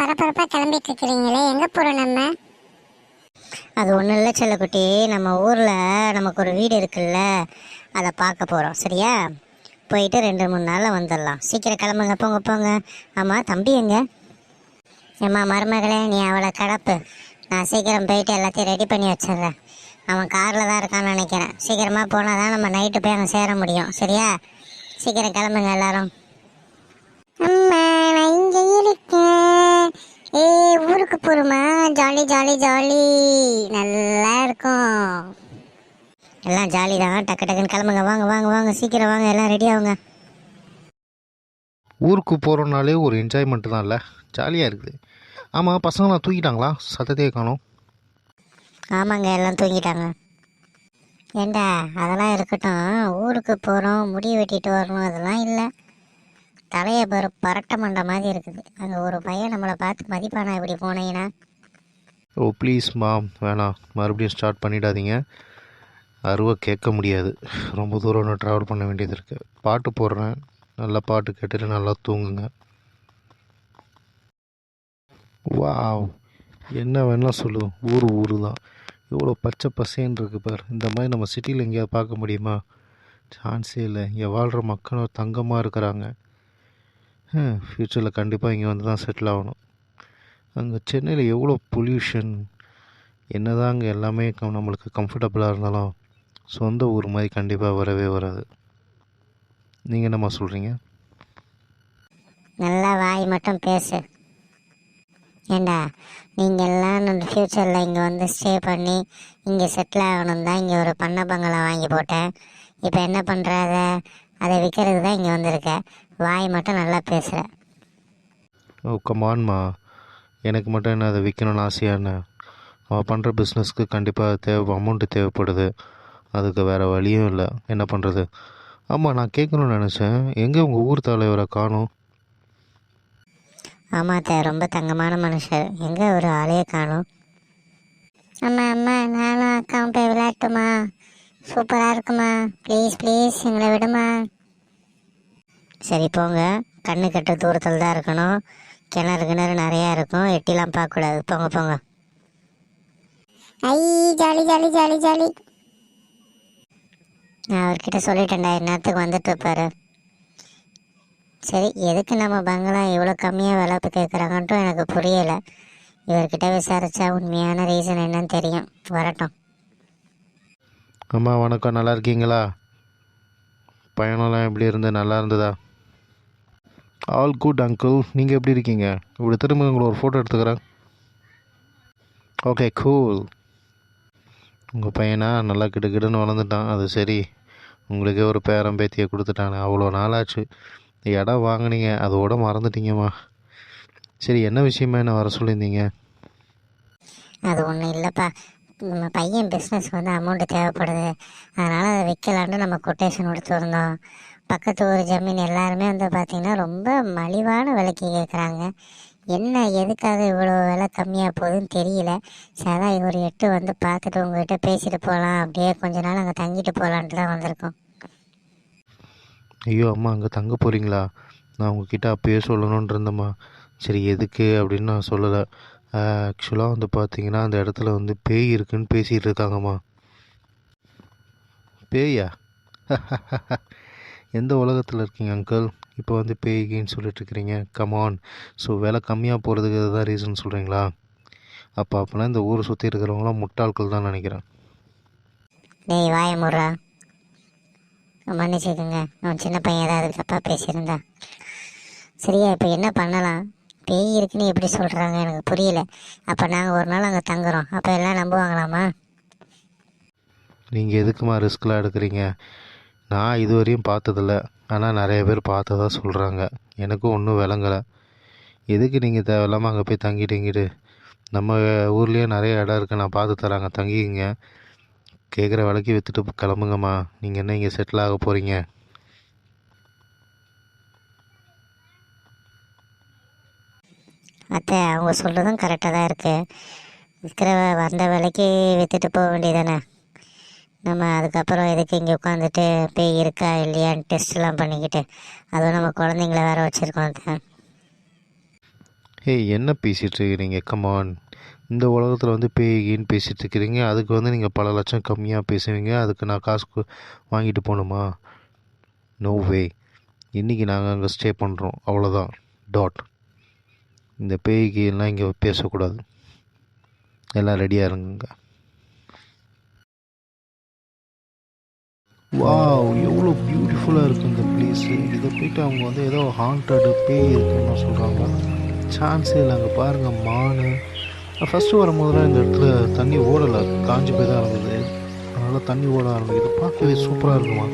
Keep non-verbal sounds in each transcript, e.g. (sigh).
பரபரப்பா கிளம்பிட்டு இருக்கிறீங்களே எங்க போறோம் நம்ம? அது ஒன்றும் இல்லை செல்லக்குட்டி. நம்ம ஊரில் நமக்கு ஒரு வீடு இருக்குல்ல அதை பார்க்க போகிறோம் சரியா? போயிட்டு ரெண்டு மூணு நாளில் வந்துடலாம் சீக்கிரம் கிளம்புங்க போங்க போங்க. ஆமாம் தம்பி எங்க? ஏம்மா மருமகளே நீ அவளை கடப்பு. நான் சீக்கிரம் போயிட்டு எல்லாத்தையும் ரெடி பண்ணி வச்சிடுறேன். அவன் காரில் தான் இருக்கான்னு நினைக்கிறேன். சீக்கிரமாக போனால் தான் நம்ம நைட்டு போய் அங்கே சேர முடியும். சரியா? சீக்கிரம் கிளம்புங்க எல்லாரும். அம்மா ஏ ஊருக்கு போறோமா? Jolly jolly jolly. நல்லா இருக்கும். எல்லாம் ஜாலி தான் டக்கு டக்குன்னு கிளம்புங்க. வாங்க வாங்க வாங்க. சீக்கிரம் வாங்க. எல்லாம் ரெடி ஆகுங்க. ஊருக்கு போகிறோம்னாலே ஒரு என்ஜாய்மெண்ட்டு தான் இல்லை? ஜாலியாக இருக்குது. ஆமாம் பசங்களாம் தூக்கிட்டாங்களா சத்தத்தையே காணோம். ஆமாங்க எல்லாம் தூங்கிட்டாங்க. ஏண்டா? அதெல்லாம் இருக்கட்டும். ஊருக்கு போகிறோம் முடி வெட்டிட்டு வரணும். அதெல்லாம் இல்லை. தலையை பாரு பரட்ட மண்டை மாதிரி இருக்குது. அங்கே ஒரு பையன் நம்மளை பார்த்து மதிப்பானா இப்படி போனீங்கன்னா? ஓ ப்ளீஸ் மாம் வேணாம். மறுபடியும் ஸ்டார்ட் பண்ணிடாதீங்க. அருவை கேட்க முடியாது. ரொம்ப தூரம் நான் ட்ராவல் பண்ண வேண்டியது இருக்குது பாட்டு போடுறேன். நல்லா பாட்டு கேட்டுட்டு நல்லா தூங்குங்க. வாவ் என்ன வேணால் சொல்லுவோம் ஊர் ஊர் தான் இவ்வளோ பச்சை பசேன்னு இருக்கு பார். இந்த மாதிரி நம்ம சிட்டியில் எங்கேயாவது பார்க்க முடியுமா? சான்ஸே இல்லை. இங்கே வாழ்கிற மக்களும் தங்கமாக இருக்கிறாங்க. ஃப்யூச்சரில் கண்டிப்பாக இங்கே வந்து தான் செட்டில் ஆகணும். அங்கே சென்னையில் எவ்வளோ பொல்யூஷன் என்னதான் அங்கே எல்லாமே கம்- நம்மளுக்கு கம்ஃபர்டபுளாக இருந்தாலும் சொந்த ஊர் மாதிரி கண்டிப்பாக வரவே வராது. நீங்கள் என்னம்மா சொல்கிறீங்க நல்லா வாய் மட்டும் பேசு. ஏண்டா நீங்கள் எல்லாம் நம்ம ஃப்யூச்சரில் இங்கே வந்து ஸ்டே பண்ணி இங்கே செட்டில் ஆகணும் தான் இங்கே ஒரு பண்ண பங்களா வாங்கி போட்டேன். இப்போ என்ன பண்ணுற அதை? அதை விற்கிறதுக்கு தான் இங்கே வந்திருக்கேன் வாய் மட்டும் நல்லா பேசுகிற ஓ கமான்மா எனக்கு மட்டும் என்ன அதை விற்கணும்னு ஆசையா என்ன? அவன் பண்ணுற பிஸ்னஸ்க்கு கண்டிப்பாக தேவை அமௌண்ட்டு தேவைப்படுது. அதுக்கு வேறு வழியும் இல்லை. என்ன பண்ணுறது ஆமாம் நான் கேட்கணும்னு நினச்சேன். எங்கே உங்கள் ஊர் தலைவரை காணும்? ஆமாத்த ரொம்ப தங்கமான மனுஷர். எங்கே ஒரு ஆளையே காணும்? அம்மா அம்மா நானும் அக்காவும் போய் விளையாட்டுமா? சூப்பரா இருக்குமா? ப்ளீஸ் ப்ளீஸ் எங்களை விடுமா? சரி போங்க. கண்ணு கெட்ட தூரத்தில் தான் இருக்கணும். கிணறு கிணறு நிறையா இருக்கும். எட்டிலாம் பார்க்கக்கூடாது. போங்க போங்க. ஐ ஜாலி ஜாலி ஜாலி ஜாலி. நான் அவர்கிட்ட சொல்லிட்டேன்டா நேரத்துக்கு வந்துட்டு இருப்பாரு. சரி எதுக்கு நம்ம பங்களா இவ்வளோ கம்மியாக விலை கேட்குறாங்கன்ட்டும் எனக்கு புரியலை. இவர்கிட்ட விசாரிச்சா உண்மையான ரீசன் என்னன்னு தெரியும். வரட்டும். அம்மா வணக்கம். நல்லா இருக்கீங்களா? பயணம்லாம் எப்படி இருந்து? நல்லா இருந்ததா? ஆல் குட் அங்கிள் நீங்கள் எப்படி இருக்கீங்க? இப்படி திரும்ப உங்களை ஒரு ஃபோட்டோ எடுத்துக்கிறேன். ஓகே கூல் உங்கள் பையனா? நல்லா கிடுகிடுன்னு வளர்ந்துட்டான். அது சரி. உங்களுக்கே ஒரு பேரன் பேத்தியை கொடுத்துட்டானே. அவ்வளோ நாளாச்சு. இடம் வாங்குனீங்க. அதோட மறந்துட்டீங்கம்மா. சரி என்ன விஷயமா என்ன வர சொல்லியிருந்தீங்க? அது ஒன்றும் இல்லைப்பா. நம்ம பையன் பிஸ்னஸ் வந்து அமௌண்ட்டு தேவைப்படுது. அதனால் அதை விற்கலான்னு நம்ம கொட்டேஷன் கொடுத்துருந்தோம் பக்கத்து ஊர் ஜமீன் எல்லாருமே வந்து பார்த்திங்கன்னா ரொம்ப மலிவான விலைக்கு கேட்குறாங்க என்ன எதுக்காக இவ்வளோ விலை கம்மியாக போகுதுன்னு தெரியல. சரி ஒரு எட்டு வந்து பார்த்துட்டு உங்ககிட்ட பேசிட்டு போகலாம் அப்படியே கொஞ்ச நாள் அங்கே தங்கிட்டு போகலான்ட்டு தான் வந்திருக்கோம். ஐயோ அம்மா அங்கே தங்க போகிறீங்களா நான் உங்ககிட்ட அப்பயே சொல்லணும்னு இருந்தேம்மா. சரி எதுக்கு அப்படின்னு நான் சொல்லலை. ஆக்சுவலாக வந்து பார்த்தீங்கன்னா அந்த இடத்துல வந்து பேய் இருக்குன்னு பேசிகிட்டு இருக்காங்கம்மா. பேயா? (laughs) எந்த உலகத்தில் இருக்கீங்க அங்கிள் இப்போ வந்து பேய்கின்னு சொல்லிட்டு இருக்கிறீங்க. கமான் ஸோ விலை கம்மியாக போகிறதுக்கு இதுதான் ரீசன் சொல்கிறீங்களா அப்போ அப்போனா இந்த ஊரை சுற்றி இருக்கிறவங்களாம் முட்டாள்கள் தான் நினைக்கிறேன். டேய் வாய முறா மன்னிச்சுக்கோங்க. அவன் சின்ன பையன் ஏதாவது தப்பாக பேசியிருந்தா. சரியா இப்போ என்ன பண்ணலாம்? பேய் இருக்குன்னு எப்படி சொல்கிறாங்க எனக்கு புரியல. அப்போ நாங்கள் ஒரு நாள் அங்கே தங்குறோம். அப்போ எல்லாம் நம்புவாங்களாமா நீங்கள் எதுக்குமா ரிஸ்க்லாம் எடுக்கிறீங்க? நான் இதுவரையும் பார்த்ததில்ல. ஆனால் நிறைய பேர் பார்த்ததா சொல்கிறாங்க எனக்கும் ஒன்றும் விளங்கலை. எதுக்கு நீங்கள் தேவையில்லாமல் அங்கே போய் தங்கிட்டீங்கிட்டு? நம்ம ஊர்லேயே நிறைய இடம் இருக்குது நான் பார்த்து தராங்க தங்கிக்கிங்க. கேட்குற விலைக்கு விற்றுட்டு கிளம்புங்கம்மா. நீங்கள் என்ன இங்கே செட்டில் ஆக போகிறீங்க அத்தை அவங்க சொல்கிறதும் கரெக்டாக தான் இருக்குது விற்கிற வந்த விலைக்கு விற்றுட்டு போக வேண்டியதானே நம்ம அதுக்கப்புறம் எதுக்கு இங்கே உட்காந்துட்டு பேய் இருக்கா இல்லையான்னு டெஸ்ட்லாம் பண்ணிக்கிட்டு அதுவும் நம்ம குழந்தைங்கள வேற வச்சுருக்கோம் ஏய் என்ன பேசிகிட்டு இருக்கிறீங்க? கமான் இந்த உலகத்தில் வந்து பேய்கின்னு பேசிகிட்டு இருக்கிறீங்க. அதுக்கு வந்து நீங்கள் பல லட்சம் கம்மியாக பேசுவீங்க. அதுக்கு நான் காசு வாங்கிட்டு போகணுமா? நோ வே இன்றைக்கி நாங்கள் அங்கே ஸ்டே பண்ணுறோம் அவ்வளோதான் டாட் இந்த பேய்க்கு எல்லாம் இங்கே பேசக்கூடாது. எல்லாம் ரெடியாக இருங்க வாவ் எவ்வளோ பியூட்டிஃபுல்லாக இருக்குது இந்த பிளேஸு இதை போயிட்டு அவங்க வந்து ஏதோ ஹாண்டடு பேய் இருக்குன்னு சொல்கிறாங்க சான்ஸே இல்லை அங்கே பாருங்கள் மான். ஃபஸ்ட்டு வரும்போதெல்லாம் இந்த இடத்துல தண்ணி ஓடலை. காஞ்சி போய் தான் இருந்தது. அதனால் தண்ணி ஓட ஆரம்பிக்குது. பார்க்கவே சூப்பராக இருக்குமா?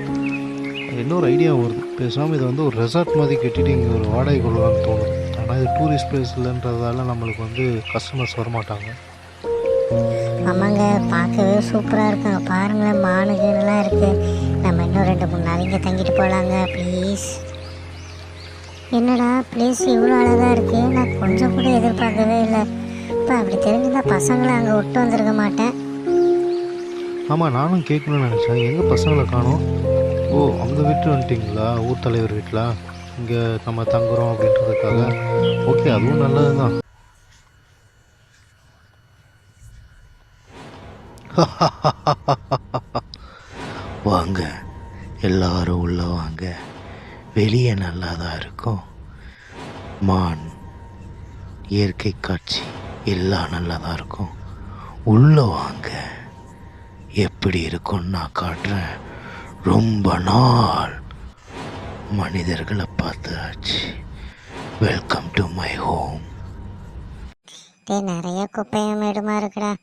இன்னொரு ஐடியா வருது. பேசாமல் இதை வந்து ஒரு ரெசார்ட் மாதிரி கட்டிட்டு இங்கே ஒரு வாடகை கொள்ளலாம்னு தோணும். ஆனால் இது டூரிஸ்ட் பிளேஸ் இல்லைன்றதால நம்மளுக்கு வந்து கஸ்டமர்ஸ் வரமாட்டாங்க. ஆமாங்க பார்க்கவே சூப்பராக இருக்குங்க பாருங்களேன் மானுகள்லாம் இருக்குது நம்ம இன்னும் ரெண்டு மூணு நாள் இங்கே தங்கிட்டு போகலாங்க ப்ளீஸ் என்னடா ப்ளேஸ் இவ்வளோ அழகாக இருக்குது நான் கொஞ்சம் கூட எதிர்பார்க்கவே இல்லை. இப்போ அப்படி தெரிஞ்சிருந்தா பசங்களை அங்கே விட்டு வந்திருக்க மாட்டேன். ஆமாம் நானும் கேட்கணும்னு நினச்சேன். எங்கே பசங்களை காணும்? ஓ அவங்க வீட்டு வந்துட்டிங்களா? ஊர் தலைவர் வீட்டில்? இங்கே நம்ம தங்குறோம் அப்படின்றதுக்காக? ஓகே அதுவும் நல்லது தான் (laughs) வாங்க. எல்லாரும் உள்ள வாங்க. வெளியே நல்லா தான் இருக்கும். மான் இயற்கை காட்சி எல்லாம் நல்லா தான் இருக்கும். உள்ள வாங்க. எப்படி இருக்கும்னு நான் காட்டுறேன். ரொம்ப நாள் மனிதர்களை பார்த்தாச்சு. வெல்கம் டு மை ஹோம் நிறைய குப்பையும் இடமா இருக்குடா.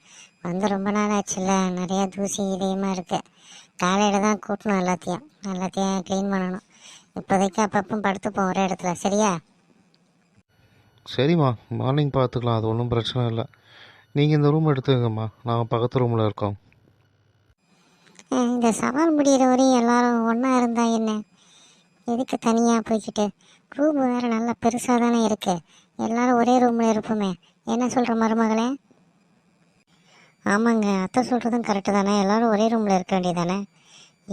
வந்து ரொம்ப நாள் ஆச்சுல்ல. நிறைய தூசி இதயமாக இருக்கு. காலையில் தான் கூட்டணும் எல்லாத்தையும். எல்லாத்தையும் க்ளீன் பண்ணணும். இப்போதைக்கு அப்பப்போ படுத்துப்போம் ஒரே இடத்துல. சரியா? சரிம்மா. மார்னிங் பார்த்துக்கலாம். அது ஒன்றும் பிரச்சனை இல்லை. நீங்கள் இந்த ரூம் எடுத்துக்கங்கம்மா. நாங்கள் பக்கத்து ரூமில் இருக்கோம். இந்த சவால் முடிகிற வரையும் எல்லாரும் ஒன்றா இருந்தா என்ன? எதுக்கு தனியாக போய்க்கிட்டு? ரூம் வேறு நல்லா பெருசாக தானே இருக்கு. எல்லாரும் ஒரே ரூமில் இருப்போமே. என்ன சொல்கிற மருமகளே? ஆமாங்க அத்தை சொல்கிறதும் கரெக்டு தானே. எல்லாரும் ஒரே ரூமில் இருக்க வேண்டியதானே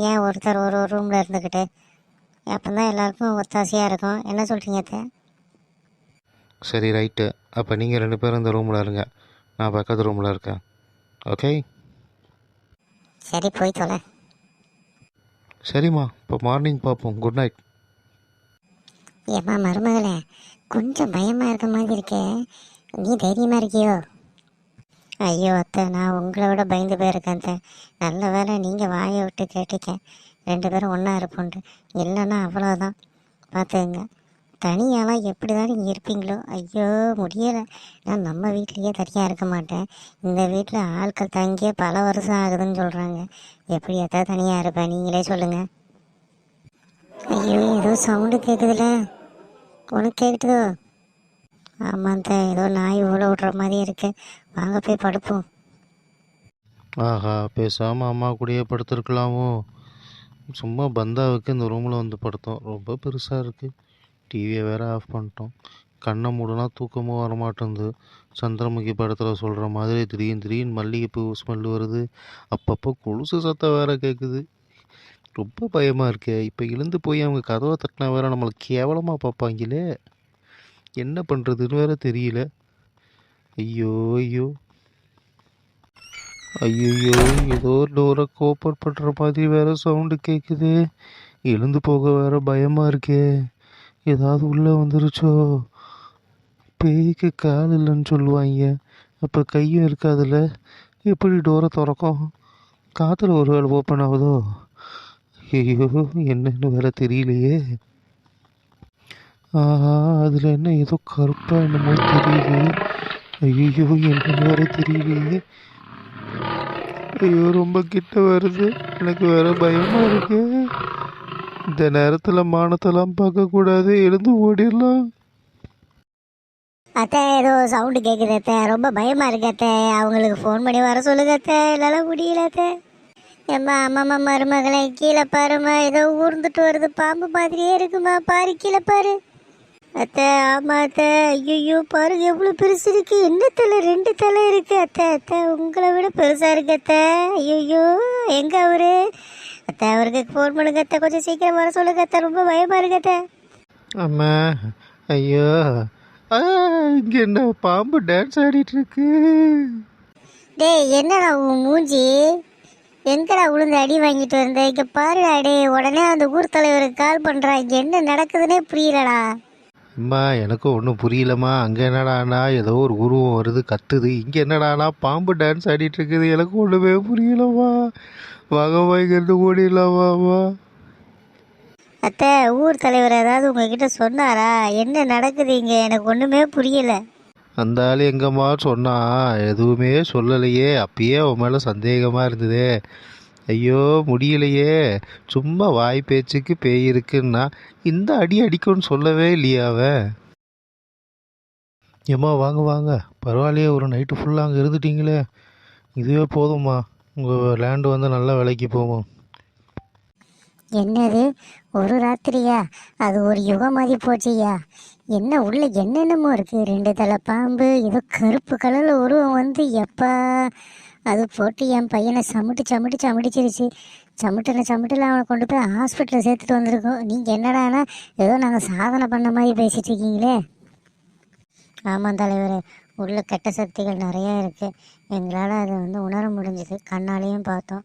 ஏன் ஒருத்தர் ஒரு ஒரு ரூமில் இருந்துக்கிட்டு அப்போ தான் எல்லாருக்கும் ஒத்தாசையாக இருக்கும். என்ன சொல்கிறீங்க அத்தை? சரி ரைட்டு அப்போ நீங்கள் ரெண்டு பேரும் இந்த ரூமில் இருங்க. நான் பக்கத்து ரூமில் இருக்கேன். ஓகே சரி போய் தொலை. சரிம்மா இப்போ மார்னிங் பார்ப்போம் குட் நைட் ஏம்மா மருமகளே கொஞ்சம் பயமாக இருக்க மாதிரி இருக்கே. நீ தைரியமாக இருக்கியோ? ஐயோ அத்தை நான் உங்களை விட பயந்து போயிருக்கேன் அத்தை. நல்ல வேலை நீங்கள் வாயை விட்டு கேட்டீங்க ரெண்டு பேரும் ஒன்றா இருப்போன்ட்டு இல்லைன்னா அவ்வளோதான் பார்த்துங்க தனியாலாம் எப்படி தான் நீங்கள் இருப்பீங்களோ? ஐயோ முடியலை. நான் நம்ம வீட்லேயே தனியாக இருக்க மாட்டேன். இந்த வீட்டில் ஆட்கள் தங்கியே பல வருஷம் ஆகுதுன்னு சொல்கிறாங்க எப்படி எதாவது தனியாக இருப்பேன் நீங்களே சொல்லுங்கள் ஐயோ ஏதோ சவுண்டு கேட்குதுல உனக்கு கேட்குதோ ஆமாம் தான் ஏதோ நாய் ஓட விடுற மாதிரி இருக்கு. வாங்க போய் படுப்போம். ஆஹா பேசாமல் அம்மா கூடயே படுத்துருக்கலாமோ? சும்மா பந்தாவுக்கு இந்த ரூமில் வந்து படுத்தோம். ரொம்ப பெருசாக இருக்குது டிவியை வேற ஆஃப் பண்ணிட்டோம். கண்ணை மூடனா தூக்கமும் வரமாட்டேங்குது. சந்திரமுகி படத்தில் சொல்கிற மாதிரி திடீர்னு திடீர்னு மல்லிகைப்பூ ஸ்மெல் வருது. அப்பப்போ கொலுசு சத்தம் வேற கேட்குது ரொம்ப பயமாக இருக்கே. இப்போ எழுந்து போய் அவங்க கதவை தட்டினா வேற நம்மளை கேவலமாக பார்ப்பாங்களே. என்ன பண்ணுறதுன்னு வேற தெரியல. ஐயோ ஐயோ. ஐயோ ஏதோ டோரை கோப்பர் பண்ணுற மாதிரி வேறு சவுண்டு கேட்குது எழுந்து போக வேற பயமாக இருக்கே. ஏதாவது உள்ளே வந்துருச்சோ? பேய்க்கு கால் இல்லைன்னு சொல்லுவாங்க. அப்போ கையும் இருக்காதுல்ல? எப்படி டோரை திறக்கும்? காற்றுல ஒரு வேளை ஓப்பன் ஆகுதோ? ஐயோ என்னன்னு வேற தெரியலையே. ஆஹா அதில் என்ன ஏதோ கருப்பாக என்னமோ தெரியுது. ஐயோ என்னன்னு வேற தெரியலையே ஐயோ ரொம்ப கிட்ட வருது. எனக்கு வேற பயமாக இருக்கு. இந்த நேரத்தில் மானத்தெல்லாம் பார்க்கக்கூடாது எழுந்து ஓடிடலாம். அத்தை ஏதோ சவுண்டு கேட்குது அத்தை. ரொம்ப பயமாக இருக்கு அத்தை. அவங்களுக்கு ஃபோன் பண்ணி வர சொல்லுங்க அத்தை. என்னால் முடியல அத்தை. ஏம்மா அம்மாம்மா மருமகளே கீழே பாரும்மா. ஏதோ ஊர்ந்துட்டு வருது. பாம்பு மாதிரியே இருக்குமா? பாரு கீழே பாரு. அத்தை ஆமா அத்தை. ஐயோ பாருங்க எவ்வளோ பெருசு இருக்கு. என்ன தலை? ரெண்டு தலை இருக்கு அத்தை. அத்தை உங்களை விட பெருசா இருக்கு அத்தை. ஐயோ எங்க அவரு? அத்தை அவருக்கு ஃபோன் பண்ணுங்க அத்தை. கொஞ்சம் சீக்கிரம் வர சொல்லுங்க அத்தை. ரொம்ப பயமா இருக்கு அத்தை. அம்மா ஐயோ. இங்கே என்ன பாம்பு டான்ஸ் ஆடிட்டு இருக்கு? டேய் என்னடா உன் மூஞ்சி? எங்கடா விழுந்து அடி வாங்கிட்டு வந்த? இங்க பாருடா டேய். உடனே அந்த ஊர் தலைவருக்கு கால் பண்றா. இங்க என்ன நடக்குதுன்னே புரியலடா. அம்மா எனக்கும் ஒன்றும் புரியலம்மா. அங்கே என்னடானா ஏதோ ஒரு உருவம் வருது கத்துது. இங்கே என்னடானா பாம்பு டான்ஸ் ஆடிட்டு இருக்குது. எனக்கு ஒன்றுமே புரியலம்மா. வாங்க வாங்கிறது ஓடிடலாமாம்மா அத்தை ஊர் தலைவர் ஏதாவது உங்ககிட்ட சொன்னாரா? என்ன நடக்குது இங்க? எனக்கு ஒண்ணுமே புரியல. அந்த ஆள் எங்கம்மா சொன்னா? எதுவுமே சொல்லலையே. அப்பயே அவன் மேலே சந்தேகமாக இருந்ததே. ஐயோ முடியலையே. சும்மா வாய் பேச்சுக்கு பேய் இருக்குன்னா இந்த அடி அடிக்கும்னு சொல்லவே இல்லையா அவன் ஏம்மா வாங்க வாங்க. பரவாயில்லையே ஒரு நைட்டு ஃபுல்லாக அங்கே இருந்துட்டீங்களே. இதுவே போதும்மா. உங்கள் லேண்டு வந்து நல்ல விலைக்கு போகும். என்னது? ஒரு ராத்திரியா? அது ஒரு யுகம் மாதிரி போச்சுயா? என்ன உள்ள என்னென்னமோ இருக்கு. ரெண்டு தலை பாம்பு ஏதோ கருப்பு கலரில் உருவம் வந்து எப்போ. அது போட்டு என் பையனை சமுட்டு சமுட்டு சமுட்டிச்சிருச்சு. சமுட்டின சமுட்டில் அவனை கொண்டு போய் ஹாஸ்பிட்டலில் சேர்த்துட்டு வந்திருக்கோம். நீங்கள் என்னடானா ஏதோ நாங்கள் சாதனை பண்ண மாதிரி பேசிகிட்டு இருக்கீங்களே? ஆமாம் தலைவர் உள்ள கெட்ட சக்திகள் நிறையா இருக்குது எங்களால் அதை வந்து உணர முடிஞ்சுது. கண்ணாலேயும் பார்த்தோம்.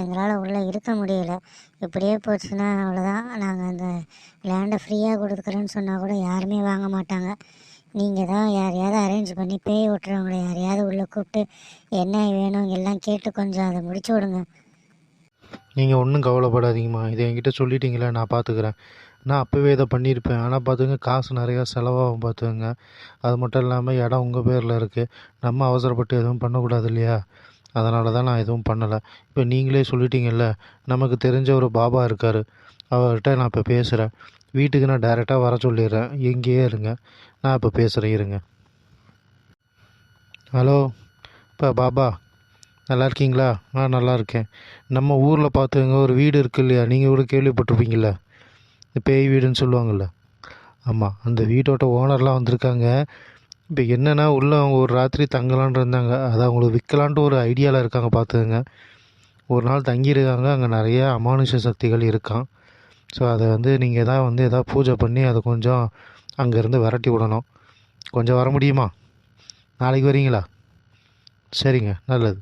எங்களால் உள்ளே இருக்க முடியல. இப்படியே போச்சுன்னா அவ்வளோதான் நாங்கள் அந்த லேண்டை ஃப்ரீயாக கொடுக்குறேன்னு சொன்னால் கூட யாருமே வாங்க மாட்டாங்க. நீங்கள் தான் யாரையாவது அரேஞ்ச் பண்ணி பேய் ஓட்டுறவங்கள யாரையாவது உள்ளே கூப்பிட்டு என்ன வேணும் எல்லாம் கேட்டு கொஞ்சம் அதை முடிச்சு விடுங்க. நீங்கள் ஒன்றும் கவலைப்படாதீங்கம்மா. இதை என்கிட்ட சொல்லிட்டீங்களே நான் பார்த்துக்கிறேன் நான் அப்போவே இதை பண்ணியிருப்பேன். ஆனால் பார்த்துங்க காசு நிறையா செலவாகும் பார்த்துங்க அது மட்டும் இல்லாமல் இடம் உங்கள் பேரில் இருக்குது நம்ம அவசரப்பட்டு எதுவும் பண்ணக்கூடாது இல்லையா? அதனால தான் நான் எதுவும் பண்ணலை. இப்போ நீங்களே சொல்லிட்டீங்கல்ல நமக்கு தெரிஞ்ச ஒரு பாபா இருக்கார். அவர்கிட்ட நான் இப்போ பேசுகிறேன் வீட்டுக்கு நான் டைரெக்டாக வர சொல்லிடுறேன். இங்கேயே இருங்க. நான் இப்போ பேசுகிறேன் இருங்க. ஹலோ இப்போ பாபா நல்லா இருக்கீங்களா? ஆ நல்லா இருக்கேன். நம்ம ஊரில் பார்த்துங்க ஒரு வீடு இருக்குது இல்லையா? நீங்கள் கூட கேள்விப்பட்டிருப்பீங்களா இந்த பேய் வீடுன்னு சொல்லுவாங்கள்ல ஆமாம் அந்த வீட்டோட ஓனர்லாம் வந்திருக்காங்க. இப்போ என்னென்னா உள்ளே அவங்க ஒரு ராத்திரி தங்கலான் இருந்தாங்க. அதை அவங்களுக்கு விற்கலான்ட்டு ஒரு ஐடியாவில் இருக்காங்க பார்த்துங்க ஒரு நாள் தங்கியிருக்காங்க அங்கே நிறைய அமானுஷ சக்திகள் இருக்கான். ஸோ அதை வந்து நீங்கள் தான் வந்து எதாவது பூஜை பண்ணி அதை கொஞ்சம் அங்கேருந்து விரட்டி விடணும். கொஞ்சம் வர முடியுமா? நாளைக்கு வரீங்களா? சரிங்க நல்லது.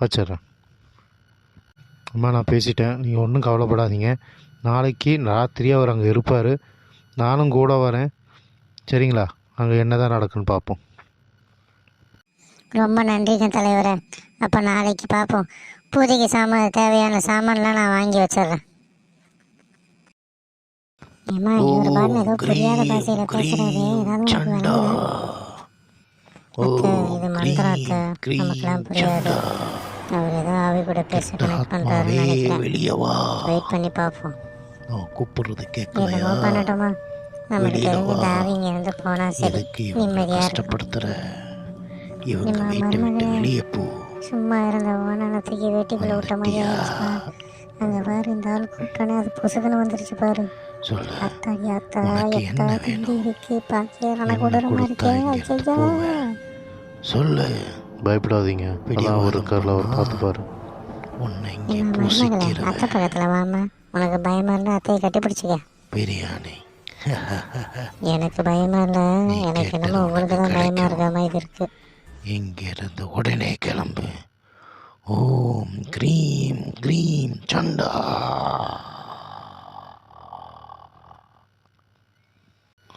வச்சிட்றேன். அம்மா நான் பேசிட்டேன். நீங்கள் ஒன்றும் கவலைப்படாதீங்க. நாளைக்கு ராத்திரியாக அவர் அங்கே இருப்பார். நானும் கூட வரேன். சரிங்களா? அங்கே என்ன தான் நடக்குன்னு பார்ப்போம். ரொம்ப நன்றிங்க தலைவரே. அப்போ நாளைக்கு பார்ப்போம். பூஜைக்கு சாமான் தேவையான சாமான்லாம் நான் வாங்கி வச்சிட்றேன். ஏம்மா இவர் பாருங்க ஏதோ புரியாத பாஷையில பேசுறாரு ஏதாவது உங்களுக்கு? அத்தை, இது மந்திரம் அத்தை நமக்குலாம் புரியாது. அவர் ஏதோ ஆவி கூட பேச கனெக்ட் பண்றாருன்னு நினைக்கிறேன். வெயிட் பண்ணி பார்ப்போம். நான் கூப்பிடுறது என்னமோ பண்ணட்டுமா? நமக்கு தெரிஞ்ச இங்க இருந்து போனா சரி. நிம்மதியா இருக்கும். கஷ்டப்படுத்துகிற இவங்க வீட்டை விட்டு வெளியே போ. சும்மா இருந்த ஓனான தூக்கி வெட்டிக்குள்ள விட்ட மாதிரி ஆயிடுச்சுப்பா அங்க பாரு இந்த ஆள் கூப்பிட்டோன்னே அது பொசுக்குன்னு வந்துருச்சு பாரு. சொல்லு. உனக்கு என்ன பாக்கிய என்ன கொடுத்தா இங்க? போவேன். சொல்லு. பயப்படாதீங்க. அதான் ஒரு இருக்கார்ல அவர் பார்த்துப்பாரு உன்னை இங்கே மருமகளே? அத்தை பக்கத்துல வாமா உனக்கு பயமா இருந்தா அத்தையை கட்டி பிடிச்சிக்க பிரியாணி. எனக்கு பயமா இல்ல எனக்கு என்னமோ உங்களுக்கு தான் பயமா இருக்க மாதிரி இருக்கு. இங்கிருந்து உடனே கிளம்பு. ஓம் க்ரீம் க்ரீம் சண்டா.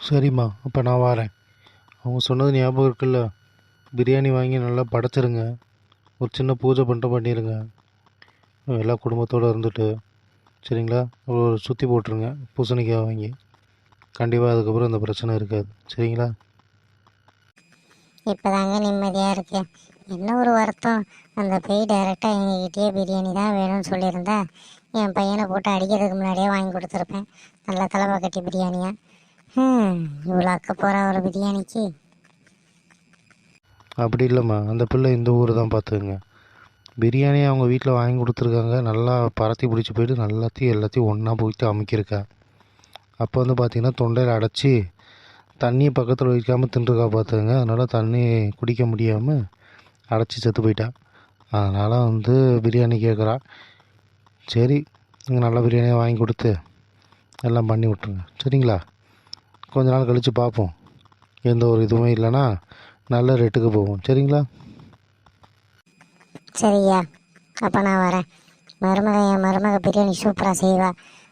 சரிம்மா அப்போ நான் வரேன். அவங்க சொன்னது ஞாபகம் இருக்குல்ல? பிரியாணி வாங்கி நல்லா படைச்சிருங்க. ஒரு சின்ன பூஜை பண்ணிட்டு பண்ணிடுங்க எல்லா குடும்பத்தோடு இருந்துட்டு சரிங்களா? ஒரு சுற்றி போட்டுருங்க பூசணிக்காய் வாங்கி. கண்டிப்பாக அதுக்கப்புறம் இந்த பிரச்சனை இருக்காது. சரிங்களா? இப்போதாங்க நிம்மதியாக இருக்கு. என்ன ஒரு வருத்தம். அந்த பேய் டைரெக்டாக எங்ககிட்டயே பிரியாணி தான் வேணும்னு சொல்லியிருந்தா என் பையனை போட்டு அடிக்கிறதுக்கு முன்னாடியே வாங்கி கொடுத்துருப்பேன். நல்லா தலைவா கட்டி பிரியாணியாக இவ்வளோ அக்க போகிற ஒரு பிரியாணிக்கு. அப்படி இல்லைம்மா. அந்த பிள்ளை இந்த ஊர் தான் பார்த்துங்க பிரியாணி அவங்க வீட்டில் வாங்கி கொடுத்துருக்காங்க. நல்லா பரத்தி பிடிச்சி போயிட்டு எல்லாத்தையும் எல்லாத்தையும் ஒன்றா போயிட்டு அமைக்கிருக்கா. அப்போ வந்து பார்த்திங்கன்னா தொண்டையில் அடைச்சி தண்ணியை பக்கத்தில் வைக்காமல் தின்றுருக்கா பார்த்துங்க அதனால் தண்ணி குடிக்க முடியாமல் அடைச்சி செத்து போயிட்டா. அதனால் வந்து பிரியாணி கேட்குறா சரி நீங்கள் நல்ல பிரியாணியாக வாங்கி கொடுத்து எல்லாம் பண்ணி விட்ருங்க சரிங்களா? கொஞ்ச நாள் கழித்து பார்ப்போம். எந்த ஒரு இதுவும் இல்லைன்னா நல்ல ரேட்டுக்கு போவோம். சரிங்களா? சரியா அப்போ நான் வரேன். மருமக என் மருமக பிரியாணி சூப்பராக செய்வா.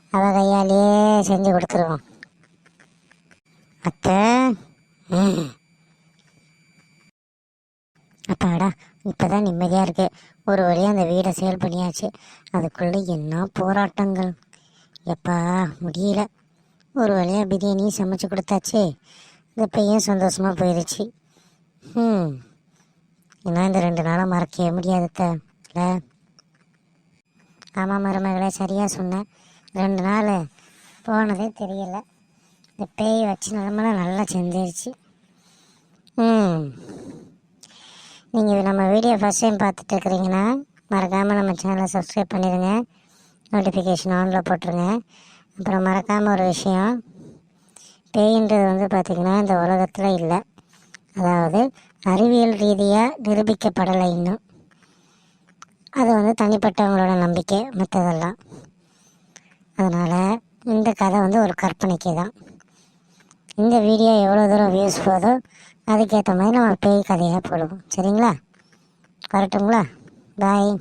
அவள் கையாலேயே செஞ்சு கொடுத்துருவோம். அத்தை. ம். அப்பாடா இப்போதான் நிம்மதியாக இருக்கு. ஒரு வழியாக அந்த வீடை சேல் பண்ணியாச்சு. அதுக்குள்ளே என்ன போராட்டங்கள்? எப்பா முடியல. ஒரு வழியாக பிரியாணியும் சமைச்சு கொடுத்தாச்சு. இந்த பையன் சந்தோஷமாக போயிடுச்சு ம் இன்னும் இந்த ரெண்டு நாளாக மறக்கவே முடியாது இல்லை ஆமாம் மருமகளை சரியாக சொன்னேன் ரெண்டு நாள் போனதே தெரியல. இந்த பேய் வச்சு நிலமெல்லாம் நல்லா செஞ்சிருச்சு. ம் நீங்கள் நம்ம வீடியோ ஃபஸ்ட் டைம் பார்த்துட்டு இருக்கிறீங்கன்னா மறக்காமல் நம்ம சேனலை சப்ஸ்கிரைப் பண்ணிடுங்க நோட்டிஃபிகேஷன் ஆனில் போட்டுருங்க. அப்புறம் மறக்காமல் ஒரு விஷயம். பேயின்றது வந்து பார்த்திங்கன்னா இந்த உலகத்தில் இல்லை. அதாவது அறிவியல் ரீதியாக நிரூபிக்கப்படலை இன்னும். அது வந்து தனிப்பட்டவங்களோட நம்பிக்கை மற்றதெல்லாம் அதனால் இந்த கதை வந்து ஒரு கற்பனைக்கு தான். இந்த வீடியோ எவ்வளோ தூரம் வியூஸ் போதோ அதுக்கேற்ற மாதிரி நம்ம பேய் கதையாக போடுவோம். சரிங்களா? வரட்டுங்களா? பாய்